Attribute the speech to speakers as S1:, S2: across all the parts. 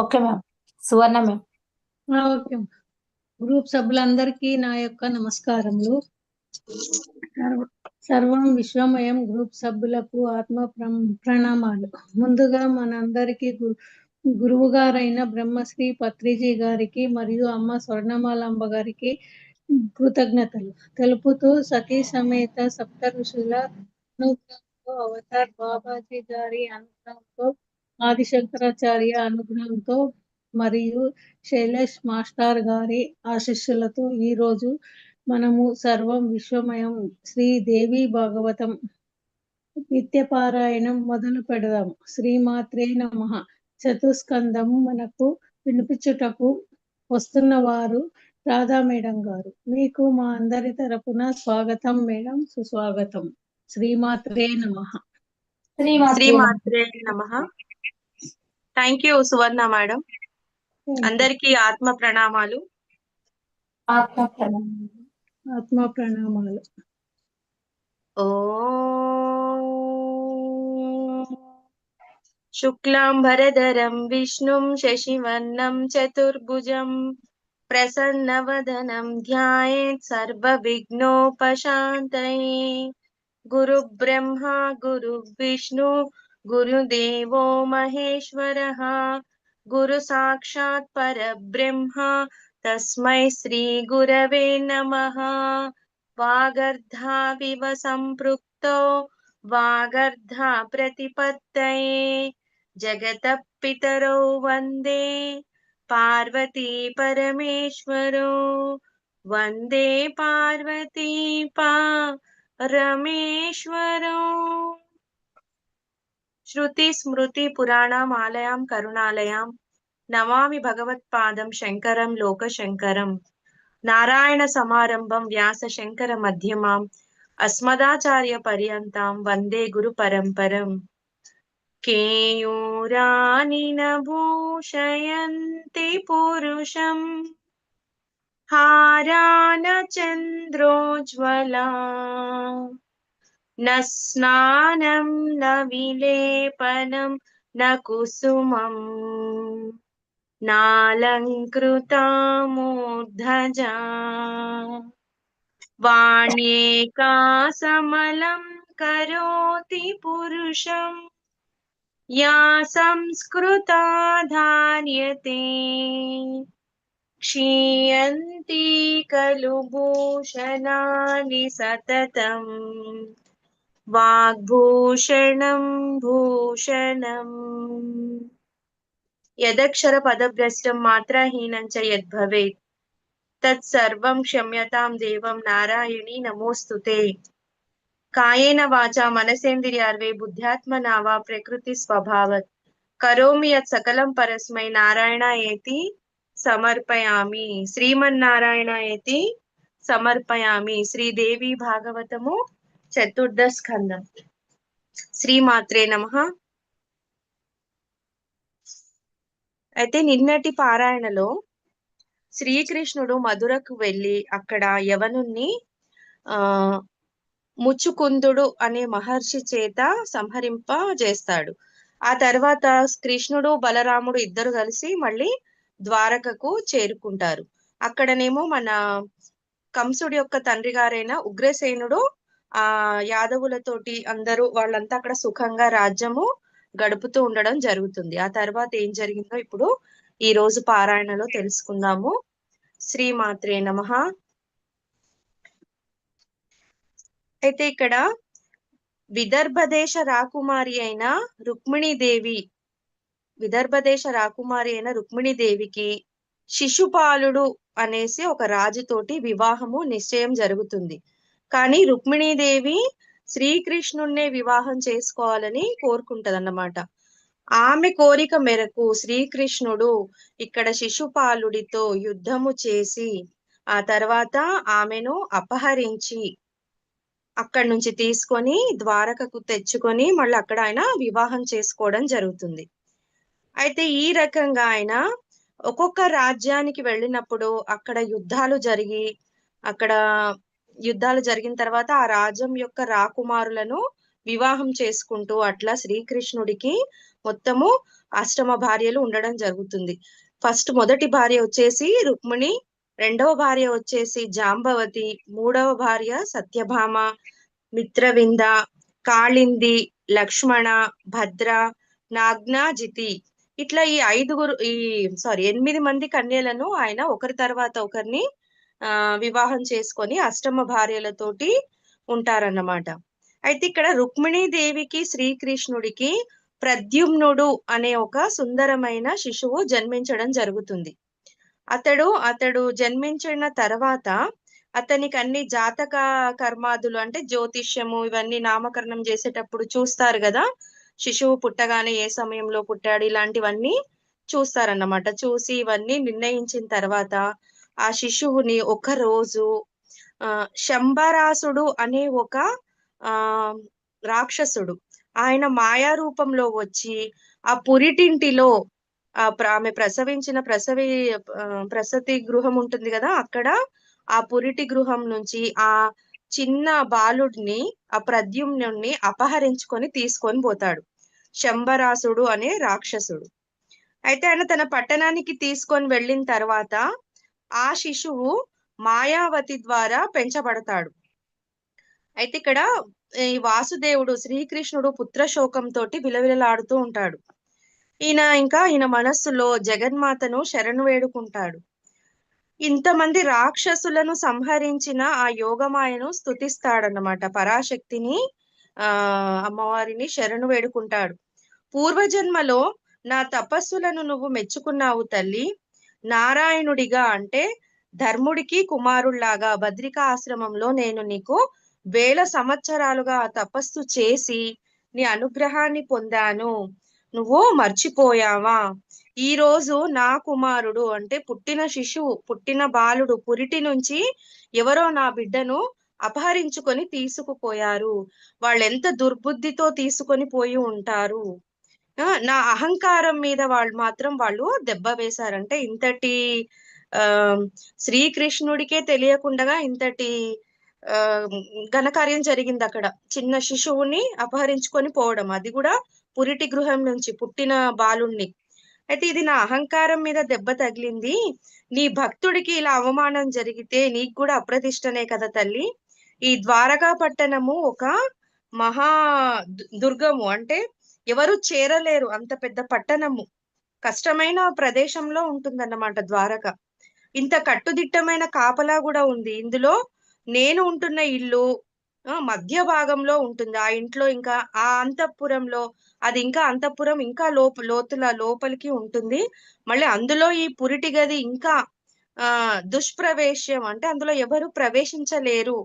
S1: okay ma'am Suvarna
S2: ma'am okay group సభ్యులందరికీ నా యొక్క నమస్కారములు సర్వం విశ్వమయం గ్రూప్ సభ్యులకు ఆత్మ ప్రణామాలు ముందుగా మనందరికీ గురువు గారైన బ్రహ్మశ్రీ పత్రిజీ గారికి మరియు అమ్మ స్వర్ణమాలంబ గారికి కృతజ్ఞతలు తెలుపుతూ సతీ సమేత సప్త ఋషుల అవతార్ బాబాజీ గారి అనుగ్రహంతో ఆదిశంకరాచార్య అనుగ్రహంతో మరియు శైలేష్ మాస్టర్ గారి ఆశీస్సులతో ఈరోజు మనము సర్వం విశ్వమయం శ్రీ దేవి భాగవతం నిత్యపారాయణం మొదలు పెడదాం శ్రీమాత్రే నమ చతుస్కందము మనకు వినిపించుటకు వస్తున్న వారు రాధా మేడం గారు మీకు మా అందరి తరపున స్వాగతం మేడం సుస్వాగతం శ్రీమాత్రే నమ
S1: శ్రీమాత్రే నమ థ్యాంక్ యూ సువర్ణ మేడం అందరికి ఆత్మ ప్రణామాలు
S2: ఆత్మ ప్రణామాలు
S1: ఓ శుక్లాం భరధరం విష్ణుం శశివర్ణం చతుర్భుజం ప్రసన్నవదనం ధ్యాయేత్ సర్వ విఘ్నోపశాంతై గురు బ్రహ్మ గురు విష్ణు गुरुदेवो महेश्वरः गुरुसाक्षात् परब्रह्म तस्मै श्रीगुरवे नमः वागर्धाविव सम्पृक्तो वागर्धा प्रतिपत्तये जगत पितरौ वन्दे पार्वती परमेश्वरो वंदे पार्वती पा रमेश्वरो శృతి స్మృతి పురాణం ఆలయం కరుణాలయం నమామి భగవత్పాదం శంకరం లోక శంకరం నారాయణ సమారంభం వ్యాస శంకర మధ్యమాం అస్మదాచార్య పర్యంతం వందే గురు పరంపరం కేయూరాని భూషయంతి పురుషం హారాన చంద్రోజ్వలా न स्नानं न विलेपनं न कुसुमम् नालङ्कृतामूर्धजा वाण्येका समलं करोति पुरुषम् या संस्कृता धार्यते क्षीयन्ति खलु भूषणानि सततम् వాగ్భూషణం భూషణం యదక్షర పదభ్రష్టం మాత్రహీనంచ యద్భవేత్ తత్సర్వం క్షమ్యతాం దేవం నారాయణి నమోస్తుతే కాయేన వాచా మనసేంద్రియార్వే బుద్ధ్యాత్మనా వా ప్రకృతి స్వభావత్ కరోమి యత్ సకలం పరస్మై నారాయణ ఏతి సమర్పయామి శ్రీమన్నారాయణ ఏతి సమర్పయామి శ్రీదేవి భాగవతము చతుర్థ స్కందం శ్రీమాత్రే నమ అయితే నిన్నటి పారాయణలో శ్రీకృష్ణుడు మధురకు వెళ్ళి అక్కడ యవనుణ్ణి ఆ ముచ్చుకుందుడు అనే మహర్షి చేత సంహరింప చేస్తాడు ఆ తర్వాత కృష్ణుడు బలరాముడు ఇద్దరు కలిసి మళ్ళీ ద్వారకకు చేరుకుంటారు అక్కడనేమో మన కంసుడి యొక్క తండ్రి గారైన ఉగ్రసేనుడు ఆ యాదవులతోటి అందరూ వాళ్ళంతా అక్కడ సుఖంగా రాజ్యము గడుపుతూ ఉండడం జరుగుతుంది ఆ తర్వాత ఏం జరిగిందో ఇప్పుడు ఈ రోజు పారాయణలో తెలుసుకుందాము శ్రీమాత్రే నమ అయితే ఇక్కడ విదర్భదేశ రాకుమారి అయిన రుక్మిణీదేవి విదర్భదేశ రాకుమారి అయిన రుక్మిణీదేవికి శిశుపాలుడు అనేసి ఒక రాజుతోటి వివాహము నిశ్చయం జరుగుతుంది కానీ రుక్మిణీదేవి శ్రీకృష్ణుణ్ణే వివాహం చేసుకోవాలని కోరుకుంటదన్నమాట ఆమె కోరిక మేరకు శ్రీకృష్ణుడు ఇక్కడ శిశుపాలుడితో యుద్ధము చేసి ఆ తర్వాత ఆమెను అపహరించి అక్కడి నుంచి తీసుకొని ద్వారకకు తెచ్చుకొని మళ్ళీ అక్కడ ఆయన వివాహం చేసుకోవడం జరుగుతుంది అయితే ఈ రకంగా ఆయన ఒక్కొక్క రాజ్యానికి వెళ్ళినప్పుడు అక్కడ యుద్ధాలు జరిగి అక్కడ యుద్ధాలు జరిగిన తర్వాత ఆ రాజ్యం యొక్క రాకుమారులను వివాహం చేసుకుంటూ అట్లా శ్రీకృష్ణుడికి మొత్తము అష్టమ భార్యలు ఉండడం జరుగుతుంది ఫస్ట్ మొదటి భార్య వచ్చేసి రుక్మిణి రెండవ భార్య వచ్చేసి జాంబవతి మూడవ భార్య సత్యభామ మిత్రవింద కాళింది లక్ష్మణ భద్ర నాగ్నాజితి ఇట్లా ఈ ఐదుగురు ఈ సారీ ఎనిమిది మంది కన్యలను ఆయన ఒకరి తర్వాత ఒకరిని వివాహం చేసుకొని అష్టమ భార్యలతోటి ఉంటారన్నమాట అయితే ఇక్కడ రుక్మిణీ దేవికి శ్రీకృష్ణుడికి ప్రద్యుమ్నుడు అనే ఒక సుందరమైన శిశువు జన్మించడం జరుగుతుంది అతడు అతడు జన్మించిన తర్వాత అతనికి అన్ని జాతక కర్మాదులు అంటే జ్యోతిష్యము ఇవన్నీ నామకరణం చేసేటప్పుడు చూస్తారు కదా శిశువు పుట్టగానే ఏ సమయంలో పుట్టాడు ఇలాంటివన్నీ చూస్తారన్నమాట చూసి ఇవన్నీ నిర్ణయించిన తర్వాత ఆ శిశువుని ఒక రోజు శంబరాసుడు అనే ఒక ఆ రాక్షసుడు ఆయన మాయా రూపంలో వచ్చి ఆ పురిటింటిలో ఆమె ప్రసవించిన ప్రసవి ప్రసతి గృహం ఉంటుంది కదా అక్కడ ఆ పురిటి గృహం నుంచి ఆ చిన్న బాలుడిని ఆ ప్రద్యుమ్నుణ్ణి అపహరించుకొని తీసుకొని పోతాడు శంబరాసుడు అనే రాక్షసుడు అయితే ఆయన తన పట్టణానికి తీసుకొని వెళ్ళిన తర్వాత ఆ శిశువు మాయావతి ద్వారా పెంచబడతాడు అయితే ఇక్కడ ఈ వాసుదేవుడు శ్రీకృష్ణుడు పుత్ర శోకంతో విలవిలలాడుతూ ఉంటాడు ఈయన ఇంకా ఈయన మనస్సులో జగన్మాతను శరణు వేడుకుంటాడు ఇంతమంది రాక్షసులను సంహరించిన ఆ యోగమాయను స్థుతిస్తాడనమాట పరాశక్తిని ఆ అమ్మవారిని శరణు వేడుకుంటాడు పూర్వజన్మలో నా తపస్సులను నువ్వు మెచ్చుకున్నావు తల్లి నారాయణుడిగా అంటే ధర్ముడికి కుమారుల్లాగా భద్రికా ఆశ్రమంలో నేను నీకు వేల సంవత్సరాలుగా తపస్సు చేసి నీ అనుగ్రహాన్ని పొందాను నువ్వు మర్చిపోయావా ఈ రోజు నా కుమారుడు అంటే పుట్టిన శిశువు పుట్టిన బాలుడు పురిటి నుంచి ఎవరో నా బిడ్డను అపహరించుకొని తీసుకుపోయారు వాళ్ళెంత దుర్బుద్ధితో తీసుకొని పోయి ఉంటారు నా అహంకారం మీద వాళ్ళు మాత్రం వాళ్ళు దెబ్బ వేశారంటే ఇంతటి శ్రీకృష్ణుడికే తెలియకుండా ఇంతటి ఘనకార్యం జరిగింది అక్కడ చిన్న శిశువుని అపహరించుకొని పోవడం అది కూడా పురిటి గృహం నుంచి పుట్టిన బాలుణ్ణి అయితే ఇది నా అహంకారం మీద దెబ్బ తగిలింది నీ భక్తుడికి ఇలా అవమానం జరిగితే నీకు కూడా అప్రతిష్టనే కదా తల్లి ఈ ద్వారకా పట్టణము ఒక మహా దుర్గము అంటే ఎవరు చేరలేరు అంత పెద్ద పట్టణము కష్టమైన ప్రదేశంలో ఉంటుందన్నమాట ద్వారక ఇంత కట్టుదిట్టమైన కాపలా కూడా ఉంది ఇందులో నేను ఉంటున్న ఇల్లు మధ్య భాగంలో ఉంటుంది ఆ ఇంట్లో ఇంకా ఆ అంతఃపురంలో అది ఇంకా అంతఃపురం ఇంకా లోపు లోతుల లోపలికి ఉంటుంది మళ్ళీ అందులో ఈ పురిటి గది ఇంకా ఆ దుష్ప్రవేశ్యం అంటే అందులో ఎవరు ప్రవేశించలేరు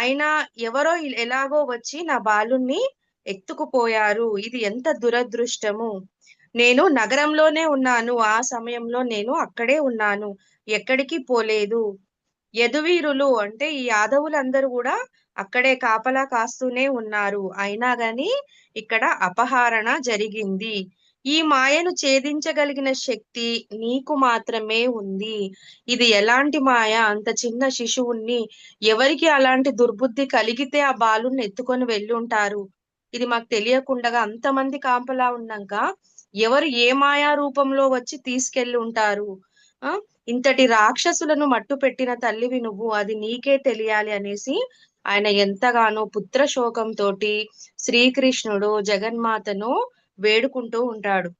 S1: అయినా ఎవరో ఎలాగో వచ్చి నా బాలుణ్ణి ఎత్తుకుపోయారు ఇది ఎంత దురదృష్టము నేను నగరంలోనే ఉన్నాను ఆ సమయంలో నేను అక్కడే ఉన్నాను ఎక్కడికి పోలేదు యదువీరులు అంటే ఈ యాదవులందరూ కూడా అక్కడే కాపలా కాస్తూనే ఉన్నారు అయినా గాని ఇక్కడ అపహరణ జరిగింది ఈ మాయను ఛేదించగలిగిన శక్తి నీకు మాత్రమే ఉంది ఇది ఎలాంటి మాయ అంత చిన్న శిశువుని ఎవరికి అలాంటి దుర్బుద్ధి కలిగితే ఆ బాలు ఎత్తుకొని వెళ్ళుంటారు ఇది మాకు తెలియకుండా అంతమంది కాంపలా ఉన్నాక ఎవరు ఏ మాయా రూపంలో వచ్చి తీసుకెళ్ళి ఉంటారు ఇంతటి రాక్షసులను మట్టు పెట్టిన తల్లివి నువ్వు అది నీకే తెలియాలి అనేసి ఆయన ఎంతగానో పుత్ర శోకంతో శ్రీకృష్ణుడు జగన్మాతను వేడుకుంటూ ఉంటాడు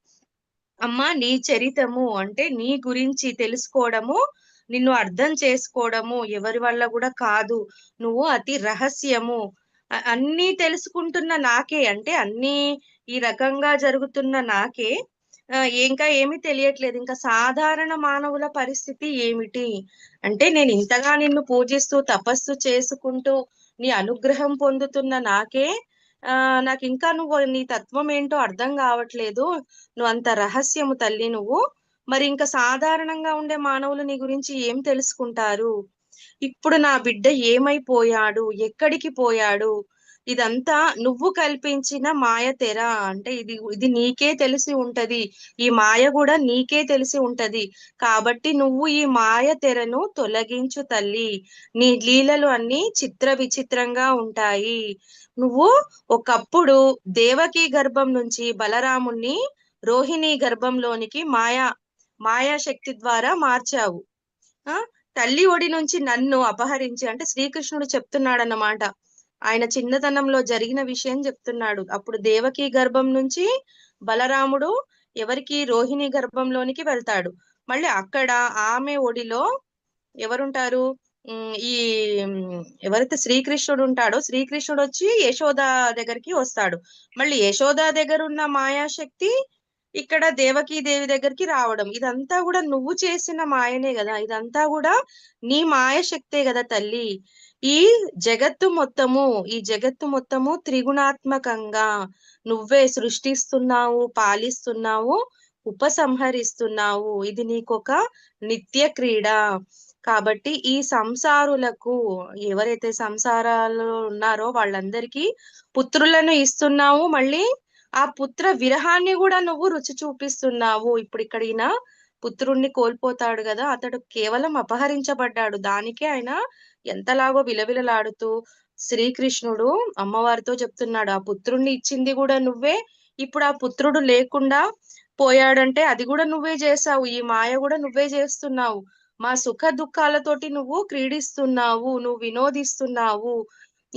S1: అమ్మ నీ చరితము అంటే నీ గురించి తెలుసుకోవడము నిన్ను అర్థం చేసుకోవడము ఎవరి వల్ల కూడా కాదు నువ్వు అతి రహస్యము అన్నీ తెలుసుకుంటున్న నాకే అంటే అన్నీ ఈ రకంగా జరుగుతున్న నాకే ఇంకా ఏమి తెలియట్లేదు ఇంకా సాధారణ మానవుల పరిస్థితి ఏమిటి అంటే నేను ఇంతగా నిన్ను పూజిస్తూ తపస్సు చేసుకుంటూ నీ అనుగ్రహం పొందుతున్న నాకే ఆ నాకు ఇంకా నువ్వు నీ తత్వం ఏంటో అర్థం కావట్లేదు నువ్వు అంత రహస్యము తల్లి నువ్వు మరి ఇంకా సాధారణంగా ఉండే మానవులు నీ గురించి ఏం తెలుసుకుంటారు ఇప్పుడు నా బిడ్డ ఏమైపోయాడు ఎక్కడికి పోయాడు ఇదంతా నువ్వు కల్పించిన మాయ తెర అంటే ఇది ఇది నీకే తెలిసి ఉంటది ఈ మాయ కూడా నీకే తెలిసి ఉంటది కాబట్టి నువ్వు ఈ మాయ తెరను తొలగించు తల్లి నీ లీలలు అన్ని చిత్ర విచిత్రంగా ఉంటాయి నువ్వు ఒకప్పుడు దేవకి గర్భం నుంచి బలరాముణ్ణి రోహిణి గర్భంలోనికి మాయా శక్తి ద్వారా మార్చావు తల్లి ఒడి నుంచి నన్ను అపహరించి అంటే శ్రీకృష్ణుడు చెప్తున్నాడు అన్నమాట ఆయన చిన్నతనంలో జరిగిన విషయం చెప్తున్నాడు అప్పుడు దేవకి గర్భం నుంచి బలరాముడు ఎవరికి రోహిణి గర్భంలోనికి వెళ్తాడు మళ్ళీ అక్కడ ఆమె ఒడిలో ఎవరుంటారు ఈ ఎవరైతే శ్రీకృష్ణుడు ఉంటాడో శ్రీకృష్ణుడు వచ్చి యశోద దగ్గరికి వస్తాడు మళ్ళీ యశోద దగ్గర ఉన్న మాయాశక్తి ఇక్కడ దేవకీ దేవి దగ్గరికి రావడం ఇదంతా కూడా నువ్వు చేసిన మాయనే కదా ఇదంతా కూడా నీ మాయ శక్తే కదా తల్లి ఈ జగత్తు మొత్తము ఈ జగత్తు మొత్తము త్రిగుణాత్మకంగా నువ్వే సృష్టిస్తున్నావు పాలిస్తున్నావు ఉపసంహరిస్తున్నావు ఇది నీకొక నిత్య క్రీడ కాబట్టి ఈ సంసారులకు ఎవరైతే సంసారాలు ఉన్నారో వాళ్ళందరికీ పుత్రులను ఇస్తున్నావు మళ్ళీ ఆ పుత్ర విరహాన్ని కూడా నువ్వు రుచి చూపిస్తున్నావు ఇప్పుడు ఇక్కడైనా పుత్రుణ్ణి కోల్పోతాడు కదా అతడు కేవలం అపహరించబడ్డాడు దానికే ఆయన ఎంతలాగో విలవిలలాడుతూ శ్రీకృష్ణుడు అమ్మవారితో చెప్తున్నాడు ఆ పుత్రుణ్ణి ఇచ్చింది కూడా నువ్వే ఇప్పుడు ఆ పుత్రుడు లేకుండా పోయాడంటే అది కూడా నువ్వే చేసావు ఈ మాయ కూడా నువ్వే చేస్తున్నావు మా సుఖ దుఃఖాలతోటి నువ్వు క్రీడిస్తున్నావు నువ్వు వినోదిస్తున్నావు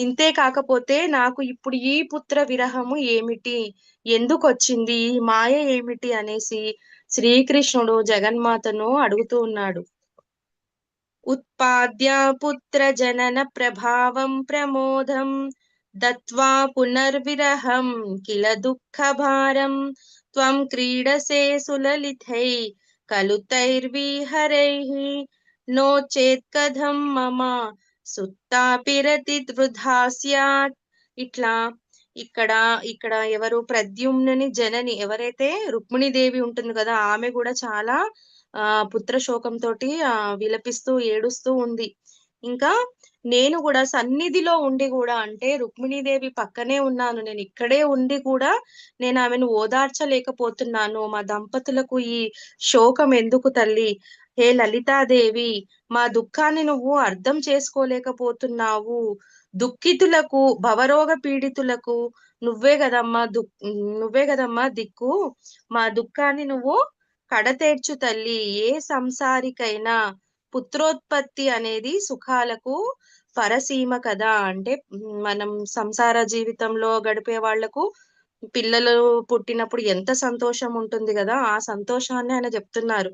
S1: ఇంతే కాకపోతే నాకు ఇప్పుడు ఈ పుత్ర విరహము ఏమిటి ఎందుకు ఈ మాయ ఏమిటి అనేసి శ్రీకృష్ణుడు జగన్మాతను అడుగుతూ ఉన్నాడు ఉత్పాద్య పుత్ర జనన ప్రభావం ప్రమోదం దత్వా పునర్విరహం కిల దుఃఖ భారం త్వం క్రీడసే సులలితై కలుతైర్వీహరై నో కథం మమ సుత్తాపిరతి వృధా సత్ ఇట్లా ఇక్కడ ఇక్కడ ఎవరు ప్రద్యుమ్నని జనని ఎవరైతే రుక్మిణీదేవి ఉంటుంది కదా ఆమె కూడా చాలా ఆ పుత్ర శోకంతో విలపిస్తూ ఏడుస్తూ ఉంది ఇంకా నేను కూడా సన్నిధిలో ఉండి కూడా అంటే రుక్మిణీదేవి పక్కనే ఉన్నాను నేను ఇక్కడే ఉండి కూడా నేను ఆమెను ఓదార్చలేకపోతున్నాను మా దంపతులకు ఈ శోకం ఎందుకు తల్లి హే లలితాదేవి మా దుఃఖాన్ని నువ్వు అర్థం చేసుకోలేకపోతున్నావు దుఃఖితులకు భవరోగ పీడితులకు నువ్వే కదమ్మా దుః నువ్వే కదమ్మా దిక్కు మా దుఃఖాన్ని నువ్వు కడతేర్చు తల్లి ఏ సంసారికైనా పుత్రోత్పత్తి అనేది సుఖాలకు పరసీమ కదా అంటే మనం సంసార జీవితంలో గడిపే వాళ్లకు పిల్లలు పుట్టినప్పుడు ఎంత సంతోషం ఉంటుంది కదా ఆ సంతోషాన్ని ఆయన చెప్తున్నారు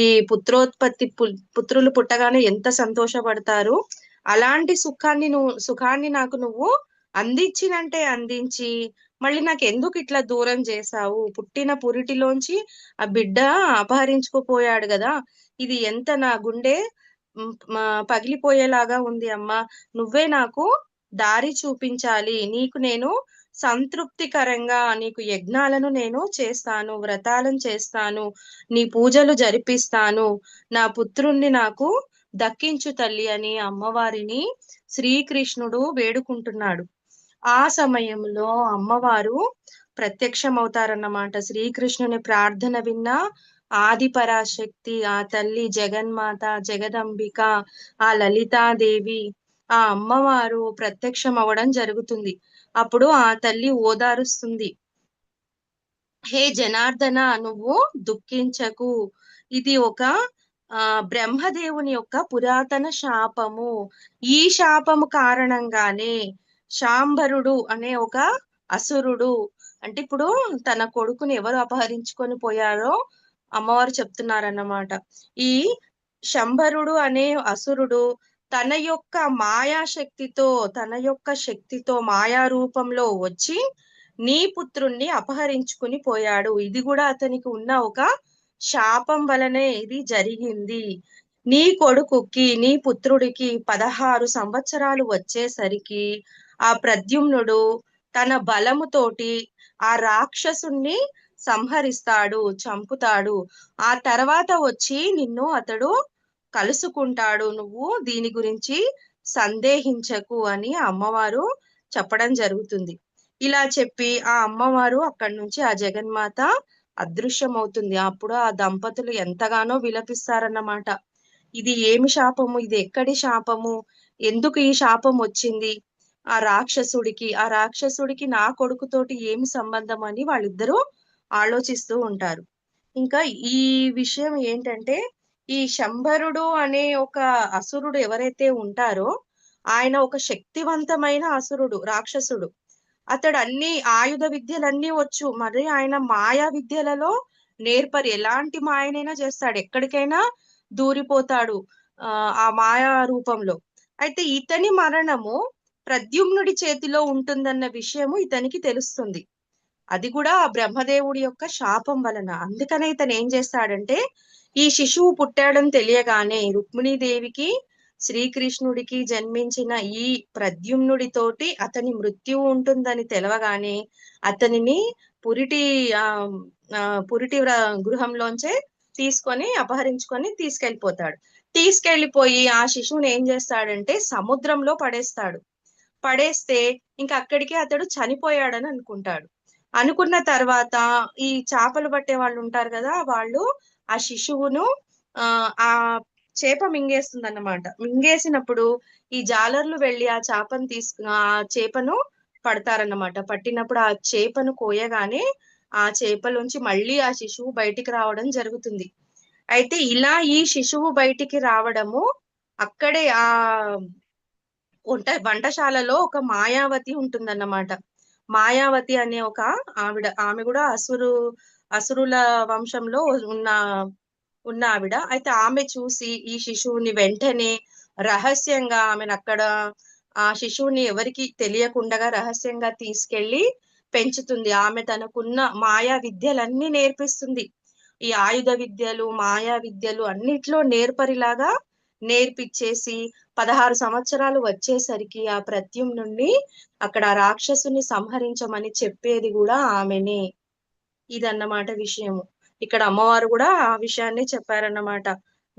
S1: ఈ పుత్రోత్పత్తి పుత్రులు పుట్టగానే ఎంత సంతోషపడతారు అలాంటి సుఖాన్ని నువ్వు సుఖాన్ని నాకు నువ్వు అందించినంటే అందించి మళ్ళీ నాకు ఎందుకు ఇట్లా దూరం చేశావు పుట్టిన పురిటిలోంచి ఆ బిడ్డ అపహరించుకుపోయాడు కదా ఇది ఎంత నా గుండె పగిలిపోయేలాగా ఉంది అమ్మ నువ్వే నాకు దారి చూపించాలి నీకు నేను సంతృప్తికరంగా నీకు యజ్ఞాలను నేను చేస్తాను వ్రతాలను చేస్తాను నీ పూజలు జరిపిస్తాను నా పుత్రుణ్ణి నాకు దక్కించు తల్లి అని అమ్మవారిని శ్రీకృష్ణుడు వేడుకుంటున్నాడు ఆ సమయంలో అమ్మవారు ప్రత్యక్షమవుతారన్నమాట శ్రీకృష్ణుని ప్రార్థన విన్న ఆది పరాశక్తి ఆ తల్లి జగన్మాత జగదంబిక ఆ లలితాదేవి ఆ అమ్మవారు ప్రత్యక్షం అవ్వడం జరుగుతుంది అప్పుడు ఆ తల్లి ఓదారుస్తుంది హే జనార్దన నువ్వు దుఃఖించకు ఇది ఒక ఆ బ్రహ్మదేవుని యొక్క పురాతన శాపము ఈ శాపము కారణంగానే శాంబరుడు అనే ఒక అసురుడు అంటే ఇప్పుడు తన కొడుకుని ఎవరు అపహరించుకొని పోయారో అమ్మవారు చెప్తున్నారన్నమాట ఈ శంభరుడు అనే అసురుడు తన యొక్క మాయా శక్తితో తన యొక్క శక్తితో మాయా రూపంలో వచ్చి నీ పుత్రుణ్ణి అపహరించుకుని పోయాడు ఇది కూడా అతనికి ఉన్న ఒక శాపం వలనే ఇది జరిగింది నీ కొడుకుకి నీ పుత్రుడికి పదహారు సంవత్సరాలు వచ్చేసరికి ఆ ప్రద్యుమ్నుడు తన బలముతోటి ఆ రాక్షసుణ్ణి సంహరిస్తాడు చంపుతాడు ఆ తర్వాత వచ్చి నిన్ను అతడు కలుసుకుంటాడు నువ్వు దీని గురించి సందేహించకు అని అమ్మవారు చెప్పడం జరుగుతుంది ఇలా చెప్పి ఆ అమ్మవారు అక్కడి నుంచి ఆ జగన్మాత అదృశ్యమవుతుంది అప్పుడు ఆ దంపతులు ఎంతగానో విలపిస్తారన్నమాట ఇది ఏమి శాపము ఇది ఎక్కడి శాపము ఎందుకు ఈ శాపం వచ్చింది ఆ రాక్షసుడికి ఆ రాక్షసుడికి నా కొడుకుతోటి ఏమి సంబంధం అని వాళ్ళిద్దరూ ఆలోచిస్తూ ఉంటారు ఇంకా ఈ విషయం ఏంటంటే ఈ శంభరుడు అనే ఒక అసురుడు ఎవరైతే ఉంటారో ఆయన ఒక శక్తివంతమైన అసురుడు రాక్షసుడు అతడు అన్ని ఆయుధ విద్యలన్నీ వచ్చు మరి ఆయన మాయా విద్యలలో నేర్పరి ఎలాంటి మాయనైనా చేస్తాడు ఎక్కడికైనా దూరిపోతాడు ఆ మాయా రూపంలో అయితే ఇతని మరణము ప్రద్యుమ్నుడి చేతిలో ఉంటుందన్న విషయము ఇతనికి తెలుస్తుంది అది కూడా బ్రహ్మదేవుడి యొక్క శాపం వలన అందుకనే ఇతను ఏం చేస్తాడంటే ఈ శిశువు పుట్టాడని తెలియగానే రుక్మిణీదేవికి శ్రీకృష్ణుడికి జన్మించిన ఈ ప్రద్యుమ్నుడితోటి అతని మృత్యువు ఉంటుందని తెలవగానే అతనిని పురిటి ఆ పురిటి గృహంలోంచే తీసుకొని అపహరించుకొని తీసుకెళ్లిపోతాడు తీసుకెళ్లిపోయి ఆ శిశువుని ఏం చేస్తాడంటే సముద్రంలో పడేస్తాడు పడేస్తే ఇంకా అక్కడికే అతడు చనిపోయాడని అనుకుంటాడు అనుకున్న తర్వాత ఈ చేపలు పట్టే వాళ్ళు ఉంటారు కదా వాళ్ళు ఆ శిశువును ఆ చేప మింగేస్తుంది అన్నమాట మింగేసినప్పుడు ఈ జాలర్లు వెళ్ళి ఆ చేపను తీసుకు ఆ చేపను పడతారన్నమాట పట్టినప్పుడు ఆ చేపను కోయగానే ఆ చేపలోంచి మళ్ళీ ఆ శిశువు బయటికి రావడం జరుగుతుంది అయితే ఇలా ఈ శిశువు బయటికి రావడము అక్కడే ఆ వంట వంటశాలలో ఒక మాయావతి ఉంటుందన్నమాట మాయావతి అనే ఒక ఆవిడ ఆమె కూడా అసురు అసురుల వంశంలో ఉన్న ఉన్న ఆవిడ అయితే ఆమె చూసి ఈ శిశువుని వెంటనే రహస్యంగా ఆమెను అక్కడ ఆ శిశువుని ఎవరికి తెలియకుండా రహస్యంగా తీసుకెళ్లి పెంచుతుంది ఆమె తనకున్న మాయా విద్యలన్నీ నేర్పిస్తుంది ఈ ఆయుధ విద్యలు మాయా విద్యలు అన్నిట్లో నేర్పరిలాగా నేర్పిచ్చేసి పదహారు సంవత్సరాలు వచ్చేసరికి ఆ ప్రత్యం నుండి అక్కడ రాక్షసుని సంహరించమని చెప్పేది కూడా ఆమెనే ఇదన్నమాట విషయము ఇక్కడ అమ్మవారు కూడా ఆ విషయాన్ని చెప్పారన్నమాట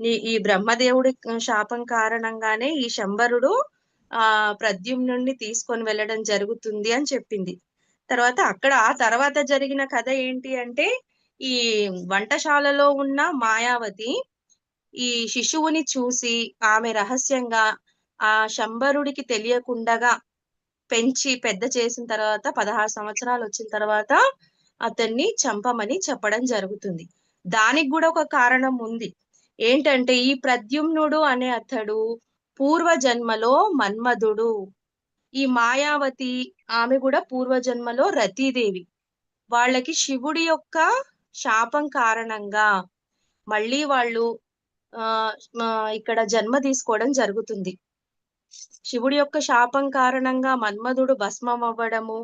S1: నీ ఈ బ్రహ్మదేవుడి శాపం కారణంగానే ఈ శంబరుడు ఆ ప్రద్యుమ్నుణ్ణి తీసుకొని వెళ్ళడం జరుగుతుంది అని చెప్పింది తర్వాత అక్కడ ఆ తర్వాత జరిగిన కథ ఏంటి అంటే ఈ వంటశాలలో ఉన్న మాయావతి ఈ శిశువుని చూసి ఆమె రహస్యంగా ఆ శంబరుడికి తెలియకుండగా పెంచి పెద్ద చేసిన తర్వాత పదహారు సంవత్సరాలు వచ్చిన తర్వాత అతన్ని చంపమని చెప్పడం జరుగుతుంది దానికి కూడా ఒక కారణం ఉంది ఏంటంటే ఈ ప్రద్యుమ్నుడు అనే అతడు పూర్వ జన్మలో మన్మధుడు ఈ మాయావతి ఆమె కూడా పూర్వ జన్మలో రతీదేవి వాళ్ళకి శివుడి యొక్క శాపం కారణంగా మళ్ళీ వాళ్ళు ఆ ఇక్కడ జన్మ తీసుకోవడం జరుగుతుంది శివుడి యొక్క శాపం కారణంగా మన్మధుడు భస్మం అవ్వడము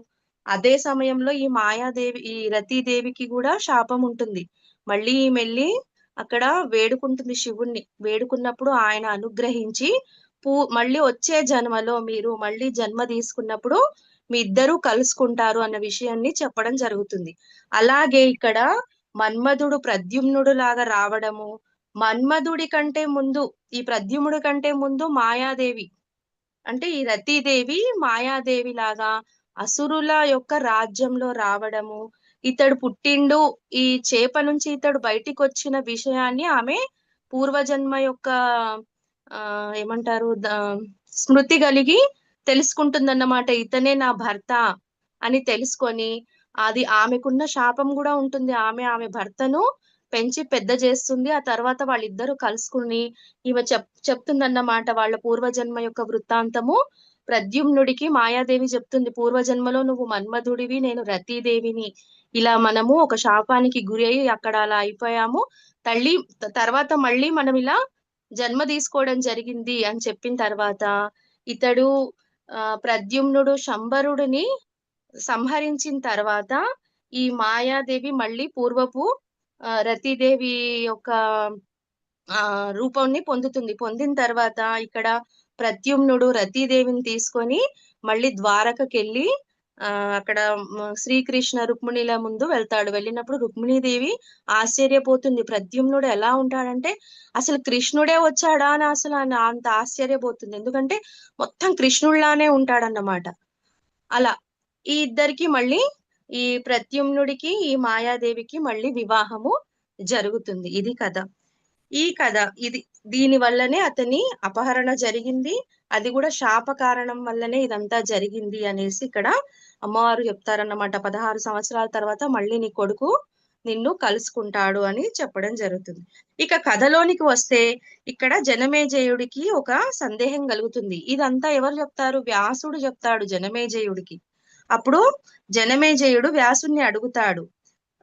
S1: అదే సమయంలో ఈ మాయాదేవి ఈ రతీదేవికి కూడా శాపం ఉంటుంది మళ్ళీ మెల్లి అక్కడ వేడుకుంటుంది శివుణ్ణి వేడుకున్నప్పుడు ఆయన అనుగ్రహించి పూ మళ్ళీ వచ్చే జన్మలో మీరు మళ్ళీ జన్మ తీసుకున్నప్పుడు మీ ఇద్దరూ కలుసుకుంటారు అన్న విషయాన్ని చెప్పడం జరుగుతుంది అలాగే ఇక్కడ మన్మధుడు ప్రద్యుమ్నుడు లాగా రావడము మన్మధుడి కంటే ముందు ఈ ప్రద్యుముడి కంటే ముందు మాయాదేవి అంటే ఈ రతీదేవి మాయాదేవి లాగా అసురుల యొక్క రాజ్యంలో రావడము ఇతడు పుట్టిండు ఈ చేప నుంచి ఇతడు బయటికి వచ్చిన విషయాన్ని ఆమె పూర్వజన్మ యొక్క ఆ ఏమంటారు స్మృతి కలిగి తెలుసుకుంటుందన్నమాట ఇతనే నా భర్త అని తెలుసుకొని అది ఆమెకున్న శాపం కూడా ఉంటుంది ఆమె ఆమె భర్తను పెంచి పెద్ద చేస్తుంది ఆ తర్వాత వాళ్ళిద్దరూ కలుసుకుని ఇవ చెప్ చెప్తుందన్నమాట వాళ్ళ పూర్వజన్మ యొక్క వృత్తాంతము ప్రద్యుమ్నుడికి మాయాదేవి చెప్తుంది పూర్వజన్మలో నువ్వు మన్మధుడివి నేను రతీదేవిని ఇలా మనము ఒక శాపానికి గురి అయ్యి అక్కడ అలా అయిపోయాము తల్లి తర్వాత మళ్ళీ మనం ఇలా జన్మ తీసుకోవడం జరిగింది అని చెప్పిన తర్వాత ఇతడు ప్రద్యుమ్నుడు శంబరుడిని సంహరించిన తర్వాత ఈ మాయాదేవి మళ్ళీ పూర్వపు రతీదేవి యొక్క ఆ రూపాన్ని పొందుతుంది పొందిన తర్వాత ఇక్కడ ప్రత్యుమ్నుడు రతీదేవిని తీసుకొని మళ్ళీ ద్వారకకి వెళ్ళి అక్కడ శ్రీకృష్ణ రుక్మిణిల ముందు వెళ్తాడు వెళ్ళినప్పుడు రుక్మిణీదేవి ఆశ్చర్యపోతుంది ప్రద్యుమ్నుడు ఎలా ఉంటాడంటే అసలు కృష్ణుడే వచ్చాడా అని అసలు అంత ఆశ్చర్యపోతుంది ఎందుకంటే మొత్తం కృష్ణుడిలానే ఉంటాడన్నమాట అలా ఈ ఇద్దరికి మళ్ళీ ఈ ప్రద్యుమ్నుడికి ఈ మాయాదేవికి మళ్ళీ వివాహము జరుగుతుంది ఇది కథ ఈ కథ ఇది దీని వల్లనే అతని అపహరణ జరిగింది అది కూడా శాప కారణం వల్లనే ఇదంతా జరిగింది అనేసి ఇక్కడ అమ్మవారు చెప్తారన్నమాట పదహారు సంవత్సరాల తర్వాత మళ్ళీ నీ కొడుకు నిన్ను కలుసుకుంటాడు అని చెప్పడం జరుగుతుంది ఇక కథలోనికి వస్తే ఇక్కడ జనమేజయుడికి ఒక సందేహం కలుగుతుంది ఇదంతా ఎవరు చెప్తారు వ్యాసుడు చెప్తాడు జనమేజయుడికి అప్పుడు జనమేజయుడు వ్యాసుని అడుగుతాడు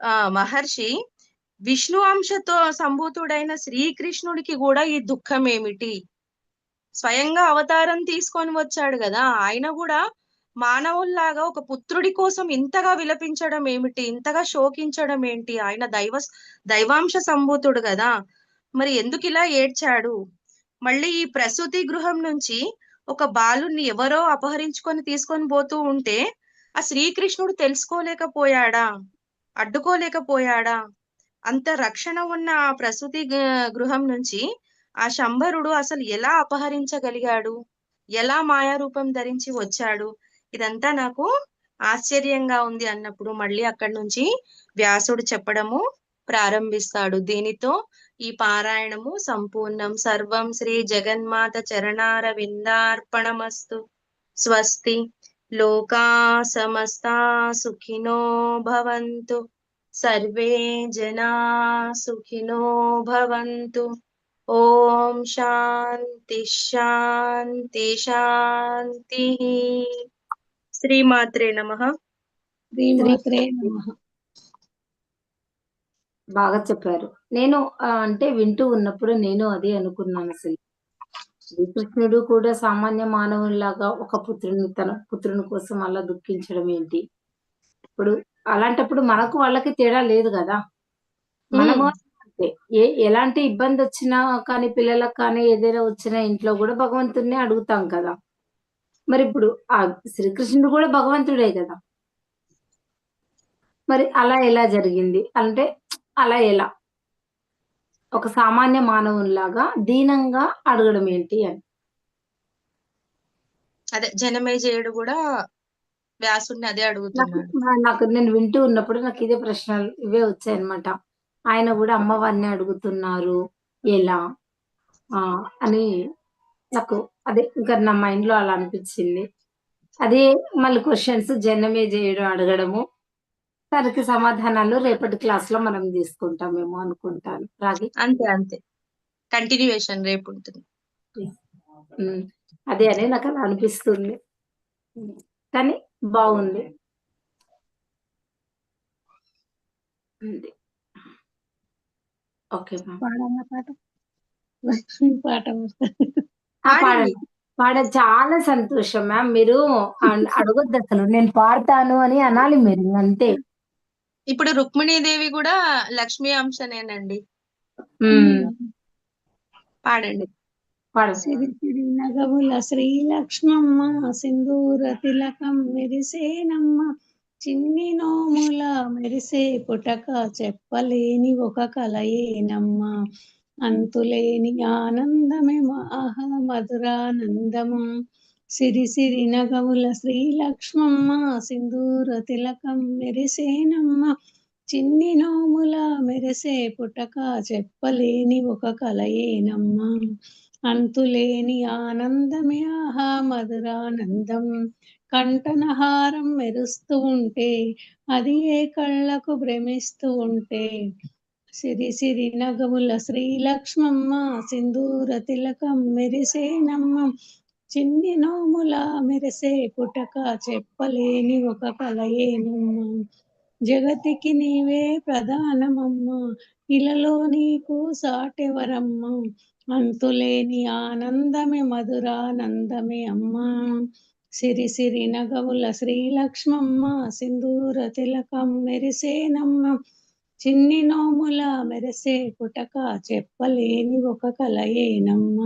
S1: ఆ మహర్షి విష్ణు అంశతో సంభూతుడైన శ్రీకృష్ణుడికి కూడా ఈ దుఃఖం ఏమిటి స్వయంగా అవతారం తీసుకొని వచ్చాడు కదా ఆయన కూడా మానవుల్లాగా ఒక పుత్రుడి కోసం ఇంతగా విలపించడం ఏమిటి ఇంతగా శోకించడం ఏంటి ఆయన దైవ దైవాంశ సంభూతుడు కదా మరి ఎందుకు ఇలా ఏడ్చాడు మళ్ళీ ఈ ప్రసూతి గృహం నుంచి ఒక బాలుని ఎవరో అపహరించుకొని తీసుకొని పోతూ ఉంటే ఆ శ్రీకృష్ణుడు తెలుసుకోలేకపోయాడా అడ్డుకోలేకపోయాడా అంత రక్షణ ఉన్న ఆ ప్రసూతి గృహం నుంచి ఆ శంభరుడు అసలు ఎలా అపహరించగలిగాడు ఎలా మాయారూపం ధరించి వచ్చాడు ఇదంతా నాకు ఆశ్చర్యంగా ఉంది అన్నప్పుడు మళ్ళీ అక్కడి నుంచి వ్యాసుడు చెప్పడము ప్రారంభిస్తాడు దీనితో ఈ పారాయణము సంపూర్ణం సర్వం శ్రీ జగన్మాత చరణార విందార్పణమస్తు స్వస్తి లోకా సమస్త సుఖినో భవంతు సర్వే జనా సుఖినో భవంతు ఓం శాంతి శాంతి శాంతి శ్రీమాత్రే నమ బాగా చెప్పారు నేను అంటే వింటూ ఉన్నప్పుడు నేను అదే అనుకున్నాను అసలు శ్రీకృష్ణుడు కూడా సామాన్య మానవుల్లాగా ఒక పుత్రుని తన పుత్రుని కోసం అలా దుఃఖించడం ఏంటి ఇప్పుడు అలాంటప్పుడు మనకు వాళ్ళకి తేడా లేదు కదా మనము ఏ ఎలాంటి ఇబ్బంది వచ్చినా కానీ పిల్లలకు కానీ ఏదైనా వచ్చినా ఇంట్లో కూడా భగవంతుడిని అడుగుతాం కదా మరి ఇప్పుడు ఆ శ్రీకృష్ణుడు కూడా భగవంతుడే కదా మరి అలా ఎలా జరిగింది అంటే అలా ఎలా ఒక సామాన్య మానవునిలాగా దీనంగా అడగడం ఏంటి అని అదే జనమే చేయడు కూడా వ్యాసుని అదే అడుగుతున్నాను నాకు నేను వింటూ ఉన్నప్పుడు నాకు ఇదే ప్రశ్నలు ఇవే వచ్చాయి అనమాట ఆయన కూడా అమ్మవారిని అడుగుతున్నారు ఎలా ఆ అని నాకు అదే ఇంకా నా మైండ్ లో అలా అనిపించింది అదే మళ్ళీ క్వశ్చన్స్ జనమే చేయడం అడగడము దానికి సమాధానాలు రేపటి క్లాస్ లో మనం తీసుకుంటామేమో అనుకుంటాను రాగి అంతే అంతే కంటిన్యూషన్ రేపు ఉంటుంది అదే అని నాకు అలా అనిపిస్తుంది కానీ బాగుంది ఓకే పాడ చాలా సంతోషం మ్యామ్ మీరు అడగొద్దు అసలు నేను పాడతాను అని అనాలి మీరు అంతే ఇప్పుడు రుక్మిణీదేవి కూడా లక్ష్మీ అంశనేనండి పాడండి
S2: సిరిసిరి నగవుల శ్రీలక్ష్మమ్మ సింధూర తిలకం మెరిసేనమ్మ చిన్ని నోముల మెరిసే పుటక చెప్పలేని ఒక కలయేనమ్మ అంతులేని ఆనందమే మహ మధురానందము సిరి సిరి నగవుల లక్ష్మమ్మ సింధూర తిలకం మెరిసేనమ్మ చిన్ని నోముల మెరిసే పుటక చెప్పలేని ఒక కలయేనమ్మ అంతులేని ఆనందమే ఆహా మధురానందం కంఠనహారం మెరుస్తూ ఉంటే అది ఏ కళ్ళకు భ్రమిస్తూ ఉంటే సిరి సిరి నగముల శ్రీలక్ష్మమ్మ సింధూర తిలకం మెరిసేనమ్మ చిన్ని నోముల మెరిసే పుటక చెప్పలేని ఒక కలయేనమ్మ జగతికి నీవే ప్రధానమమ్మ ఇలలో నీకు సాటెవరమ్మ అంతులేని ఆనందమే మధురానందమే అమ్మా సిరి సిరి నగవుల శ్రీలక్ష్మమ్మ సింధూర తిలకం మెరిసేనమ్మ చిన్ని నోముల మెరిసే పుటక చెప్పలేని ఒక కలయేనమ్మ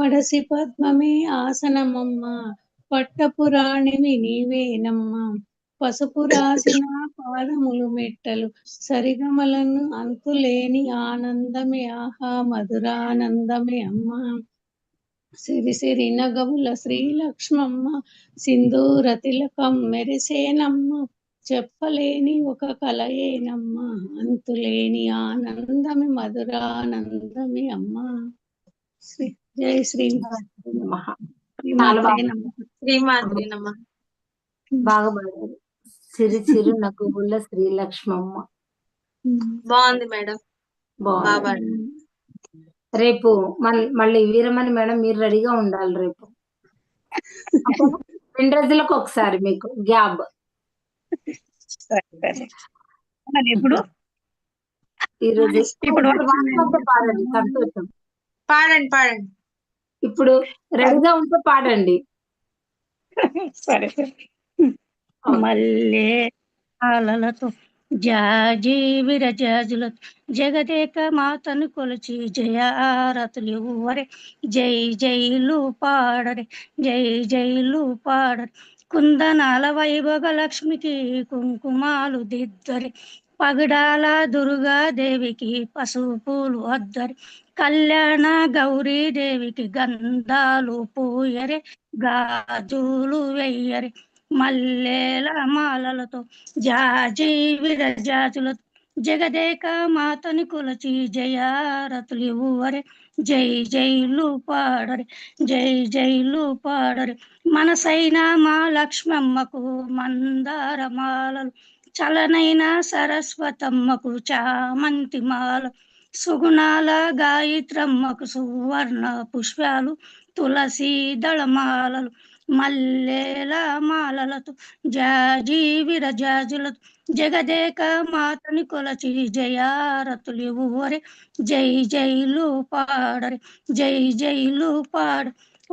S2: వడసి పద్మమే ఆసనమమ్మ పట్టపురాణివి నీవేనమ్మ పసుపు రాసిన పాదములు మెట్టలు సరిగమలను అంతులేని ఆనందమే ఆహా మధురానందమే అమ్మా సిరి సిరి శ్రీ శ్రీలక్ష్మమ్మ సింధూర తిలకం మెరిసేనమ్మ చెప్పలేని ఒక కలయేనమ్మ అంతులేని ఆనందమే మధురానందమే అమ్మ శ్రీ జై శ్రీ
S1: శ్రీమాత్రి నమ బాగా పాడారు చిరు చిరు శ్రీ శ్రీలక్ష్మమ్మ బాగుంది మేడం బాగుంది రేపు మళ్ళీ వీరమని మేడం మీరు రెడీగా ఉండాలి రేపు రెండు రోజులకు ఒకసారి మీకు గ్యాబ్ ఇప్పుడు ఇప్పుడు పాడండి సంతోషం పాడండి పాడండి ఇప్పుడు రెడీగా ఉంటే పాడండి సరే
S2: మల్లే అలలతో జాజీ విరజాజులతో జగదేక మాతను కొలిచి ఆరతులు ఇవ్వరే జై జైలు పాడరే జై జైలు పాడరే కుందనాల వైభోగ లక్ష్మికి కుంకుమాలు దిద్దరి పగడాల దుర్గాదేవికి పసుపులు అద్దరి కళ్యాణ గౌరీ దేవికి గంధాలు పూయరే గాజులు వెయ్యరే మల్లేల మాలలతో జాజీ విరజాజులతో జగదేక మాతని కులచి జయారతులు ఇవ్వరే జై జైలు పాడరే జై జైలు పాడరే మనసైనా మా లక్ష్మమ్మకు మందార మాలలు చలనైన సరస్వతమ్మకు చామంతి మాల సుగుణాల గాయత్రమ్మకు సువర్ణ పుష్పాలు తులసి దళమాలలు మల్లేల మాలలతో జాజీ జాజులతో జగదేక మాతని కొలచి జయారతులు ఊరే జై జైలు పాడరే జై జైలు పాడు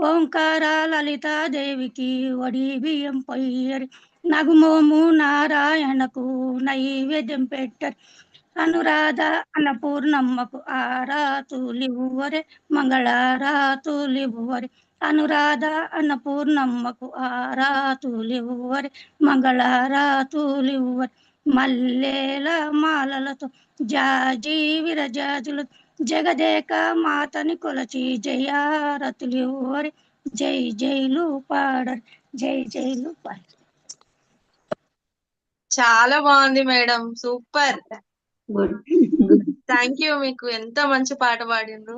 S2: ఓంకార లలిత దేవికి వడి బియ్యం పొయ్యరి నగుమోము నారాయణకు నైవేద్యం పెట్టరు అనురాధ అన్నపూర్ణమ్మకు ఆరాతులివ్వరే మంగళారాతులివ్వరే అనురాధ అన్న పూర్ణమ్మకు మంగళ మంగళారాతులివ్వరి మల్లేల మాలలతో జాజీ విరజాజులు జగదేక మాతని కొలచి జయారతులివ్వరి జై జైలు పాడరు జై జైలు పాడరు
S1: చాలా బాగుంది మేడం సూపర్ థ్యాంక్ యూ మీకు ఎంత మంచి పాట పాడిండ్రు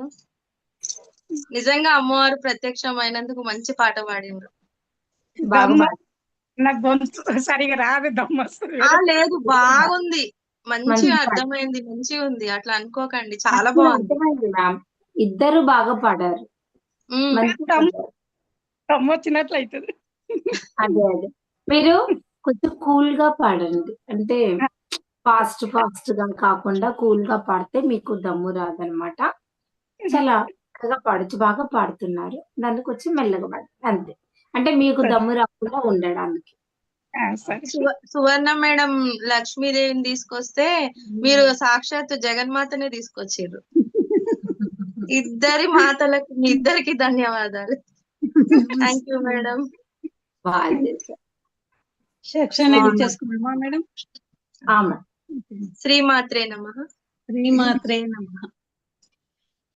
S1: నిజంగా అమ్మవారు ప్రత్యక్షమైనందుకు మంచి పాట పాడిండ్రు నాకు గొంతు సరిగా రాదు లేదు బాగుంది మంచిగా అర్థమైంది మంచిగా ఉంది అట్లా అనుకోకండి చాలా బాగుంది మ్యామ్ ఇద్దరు బాగా పాడారు వచ్చినట్లు అవుతుంది అదే అదే మీరు కొంచెం కూల్ గా పాడండి అంటే ఫాస్ట్ ఫాస్ట్ గా కాకుండా కూల్ గా పాడితే మీకు దమ్ము రాదనమాట చాలా చక్కగా పాడచ్చు బాగా పాడుతున్నారు నన్ను కొంచెం మెల్లగా పాడు అంతే అంటే మీకు దమ్ము రాకుండా ఉండడానికి సువర్ణ మేడం లక్ష్మీదేవిని తీసుకొస్తే మీరు సాక్షాత్ జగన్మాతనే తీసుకొచ్చారు ఇద్దరి మాతలకు మీ ఇద్దరికి ధన్యవాదాలు థ్యాంక్ యూ మేడం శిక్షణ మేడం శ్రీమాత్రే నమ శ్రీమాత్రే నమ